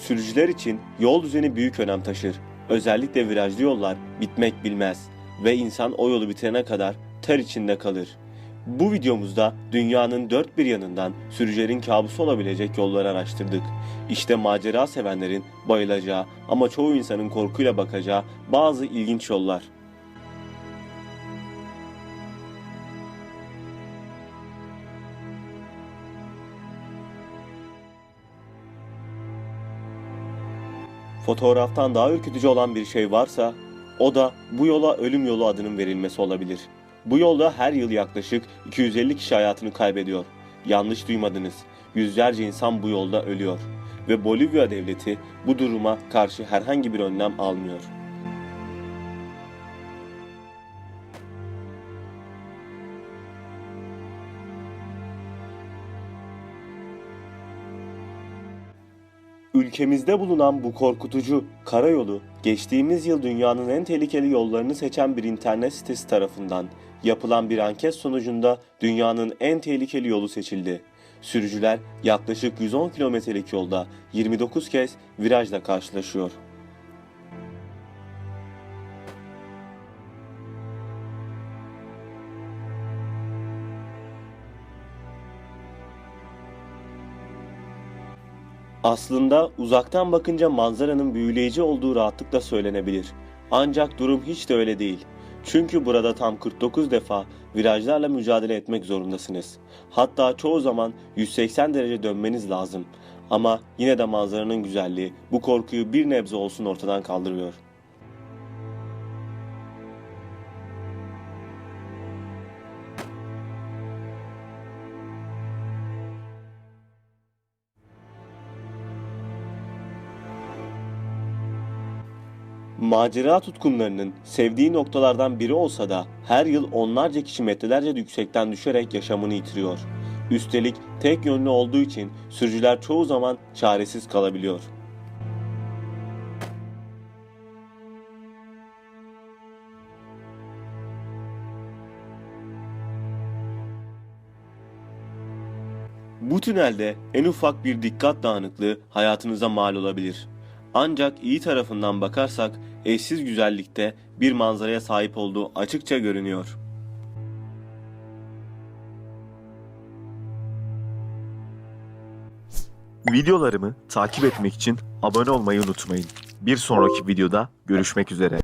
Sürücüler için yol düzeni büyük önem taşır. Özellikle virajlı yollar bitmek bilmez ve insan o yolu bitirene kadar ter içinde kalır. Bu videomuzda dünyanın dört bir yanından sürücülerin kabusu olabilecek yolları araştırdık. İşte macera sevenlerin bayılacağı ama çoğu insanın korkuyla bakacağı bazı ilginç yollar. Fotoğraftan daha ürkütücü olan bir şey varsa o da bu yola ölüm yolu adının verilmesi olabilir. Bu yolda her yıl yaklaşık 250 kişi hayatını kaybediyor. Yanlış duymadınız. Yüzlerce insan bu yolda ölüyor ve Bolivya devleti bu duruma karşı herhangi bir önlem almıyor. Ülkemizde bulunan bu korkutucu karayolu geçtiğimiz yıl dünyanın en tehlikeli yollarını seçen bir internet sitesi tarafından yapılan bir anket sonucunda dünyanın en tehlikeli yolu seçildi. Sürücüler yaklaşık 110 kilometrelik yolda 29 kez virajla karşılaşıyor. Aslında uzaktan bakınca manzaranın büyüleyici olduğu rahatlıkla söylenebilir. Ancak durum hiç de öyle değil. Çünkü burada tam 49 defa virajlarla mücadele etmek zorundasınız. Hatta çoğu zaman 180 derece dönmeniz lazım. Ama yine de manzaranın güzelliği bu korkuyu bir nebze olsun ortadan kaldırıyor. Macera tutkunlarının sevdiği noktalardan biri olsa da her yıl onlarca kişi metrelerce yüksekten düşerek yaşamını yitiriyor. Üstelik tek yönlü olduğu için sürücüler çoğu zaman çaresiz kalabiliyor. Bu tünelde en ufak bir dikkat dağınıklığı hayatınıza mal olabilir. Ancak iyi tarafından bakarsak eşsiz güzellikte bir manzaraya sahip olduğu açıkça görünüyor. Videolarımı takip etmek için abone olmayı unutmayın. Bir sonraki videoda görüşmek üzere.